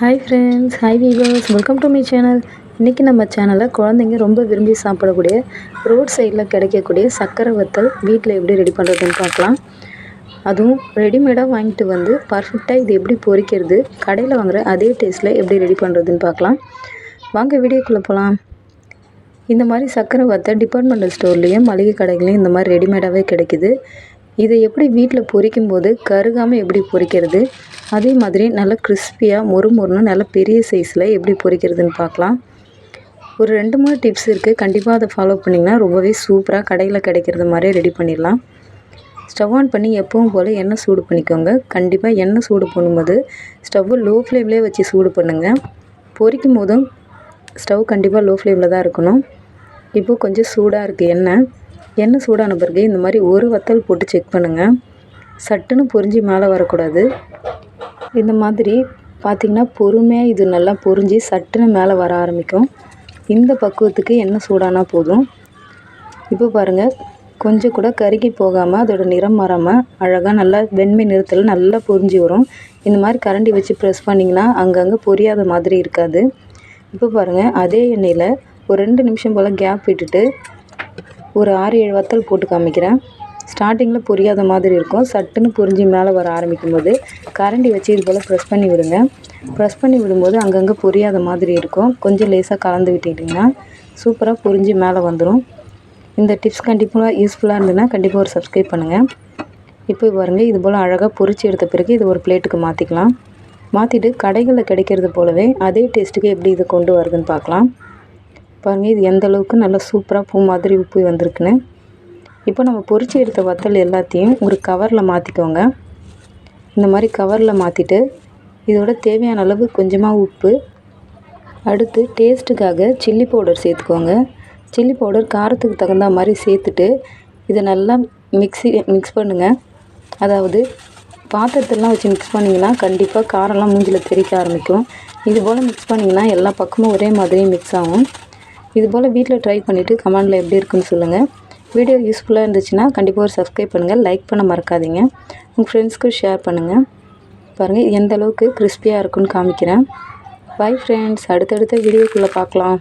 Hi friends hi viewers welcome to my channel இன்றைக்கி நம்ம சேனலில் குழந்தைங்க ரொம்ப விரும்பி சாப்பிடக்கூடிய ரோட் சைடில் கிடைக்கக்கூடிய சக்கரை வத்தல் வீட்டில் எப்படி ரெடி பண்ணுறதுன்னு பார்க்கலாம். அதுவும் ரெடிமேடாக வாங்கிட்டு வந்து பர்ஃபெக்டாக இது எப்படி பொரிக்கிறது கடையில் வாங்குகிற அதே டேஸ்ட்டில் எப்படி ரெடி பண்ணுறதுன்னு பார்க்கலாம். வாங்க வீடியோக்குள்ளே போகலாம் இந்த மாதிரி சக்கரை வத்தல் டிபார்ட்மெண்டல் ஸ்டோர்லேயும் மளிகை கடைகளையும் இந்த மாதிரி ரெடிமேடாகவே கிடைக்குது. இதை எப்படி வீட்டில் பொரிக்கும் போது கருகாமல் எப்படி பொரிக்கிறது? அதே மாதிரி நல்லா கிறிஸ்பியாக மொறு மொறுன்னு நல்ல பெரிய சைஸில் எப்படி பொரிக்கிறதுன்னு பார்க்கலாம். ஒரு ரெண்டு மூணு டிப்ஸ் இருக்குது கண்டிப்பாக அதை ஃபாலோ பண்ணிங்கன்னா ரொம்பவே சூப்பராக கடையில் கிடைக்கிறது மாதிரி ரெடி பண்ணிடலாம். ஸ்டவ் ஆன் பண்ணி எப்பவும் போல் எண்ணெய் சூடு பண்ணிக்கோங்க. கண்டிப்பாக எண்ணெய் சூடு பண்ணும்போது ஸ்டவ்வு லோ ஃப்ளேம்லேயே வச்சு சூடு பண்ணுங்கள் பொரிக்கும் போதும் ஸ்டவ் கண்டிப்பாக லோ ஃப்ளேமில் தான் இருக்கணும். இப்போது கொஞ்சம் சூடாக இருக்குது எண்ணெய். எண்ணெய் சூடான பிறகு இந்த மாதிரி ஒரு வத்தல் போட்டு செக் பண்ணுங்கள் சட்டுன்னு பொரிஞ்சு மேலே வரக்கூடாது. இந்த மாதிரி பார்த்திங்கன்னா பொறுமையாக இது நல்லா பொரிஞ்சு சட்டுன்னு மேலே வர ஆரம்பிக்கும். இந்த பக்குவத்துக்கு எண்ணெய் சூடானா போதும். இப்போ பாருங்கள் கொஞ்சம் கூட கருகி போகாமல் அதோட நிறம் மாறாமல் அழகாக நல்லா வெண்மை நிறத்தில் நல்லா பொரிஞ்சு வரும். இந்த மாதிரி கரண்டி வச்சு ப்ரெஸ் பண்ணிங்கன்னா அங்கங்கே பொரியாத மாதிரி இருக்காது. இப்போ பாருங்கள் அதே எண்ணெயில் ஒரு ரெண்டு நிமிஷம் போல் கேப் விட்டுட்டு ஒரு ஆறு ஏழு வத்தல் போட்டு காமிக்கிறேன். ஸ்டார்டிங்கில் புரியாத மாதிரி இருக்கும். சட்டுன்னு புரிஞ்சு மேலே வர ஆரம்பிக்கும் போது கரண்டி வச்சு இது போல் ப்ரெஸ் பண்ணி விடுங்க. ப்ரெஸ் பண்ணி விடும்போது அங்கங்கே புரியாத மாதிரி இருக்கும். கொஞ்சம் லேசாக கலந்து விட்டுக்கிட்டிங்கன்னா சூப்பராக புரிஞ்சு மேலே வந்துடும். இந்த டிப்ஸ் கண்டிப்பாக யூஸ்ஃபுல்லாக இருந்ததுன்னா கண்டிப்பாக ஒரு சப்ஸ்கிரைப் பண்ணுங்கள் இப்போ பாருங்கள் இது போல் அழகாக பொரிச்சு எடுத்த பிறகு இது ஒரு பிளேட்டுக்கு மாற்றிக்கலாம் மாற்றிட்டு கடைகளில் கிடைக்கிறது போலவே அதே டேஸ்ட்டுக்கு எப்படி இது கொண்டு வருதுன்னு பார்க்கலாம். பாருங்கள் இது எந்த அளவுக்கு நல்லா சூப்பராக பூ மாதிரி உப்பு வந்திருக்குன்னு. இப்போ நம்ம பொறிச்சு எடுத்த வத்தல் எல்லாத்தையும் ஒரு கவரில் மாற்றிக்கோங்க இந்த மாதிரி கவரில் மாற்றிட்டு இதோட தேவையான அளவு கொஞ்சமாக உப்பு. அடுத்து டேஸ்ட்டுக்காக சில்லி பவுடர் சேர்த்துக்கோங்க. சில்லி பவுடர் காரத்துக்கு தகுந்த மாதிரி சேர்த்துட்டு இதை நல்லா மிக்ஸி மிக்ஸ் பண்ணுங்கள் அதாவது பாத்திரத்தெல்லாம் வச்சு மிக்ஸ் பண்ணிங்கன்னா கண்டிப்பாக காரம்லாம் மூஞ்சில் தெறிக்க ஆரம்பிக்கும். இது போல் மிக்ஸ் பண்ணிங்கன்னா எல்லா பக்கமும் ஒரே மாதிரி மிக்ஸ் ஆகும். இது போல் வீட்டில் ட்ரை பண்ணிவிட்டு கமெண்டில் எப்படி இருக்குன்னு சொல்லுங்கள் வீடியோ யூஸ்ஃபுல்லாக இருந்துச்சுன்னா கண்டிப்பாக ஒரு சப்ஸ்கிரைப் பண்ணுங்கள் லைக் பண்ண மறக்காதீங்க. உங்கள் ஃப்ரெண்ட்ஸ்க்கு ஷேர் பண்ணுங்கள் பாருங்கள் எந்த அளவுக்கு கிறிஸ்பியாக இருக்குன்னு காமிக்கிறேன். பை ஃப்ரெண்ட்ஸ் அடுத்தடுத்த வீடியோக்குள்ளே பார்க்கலாம்.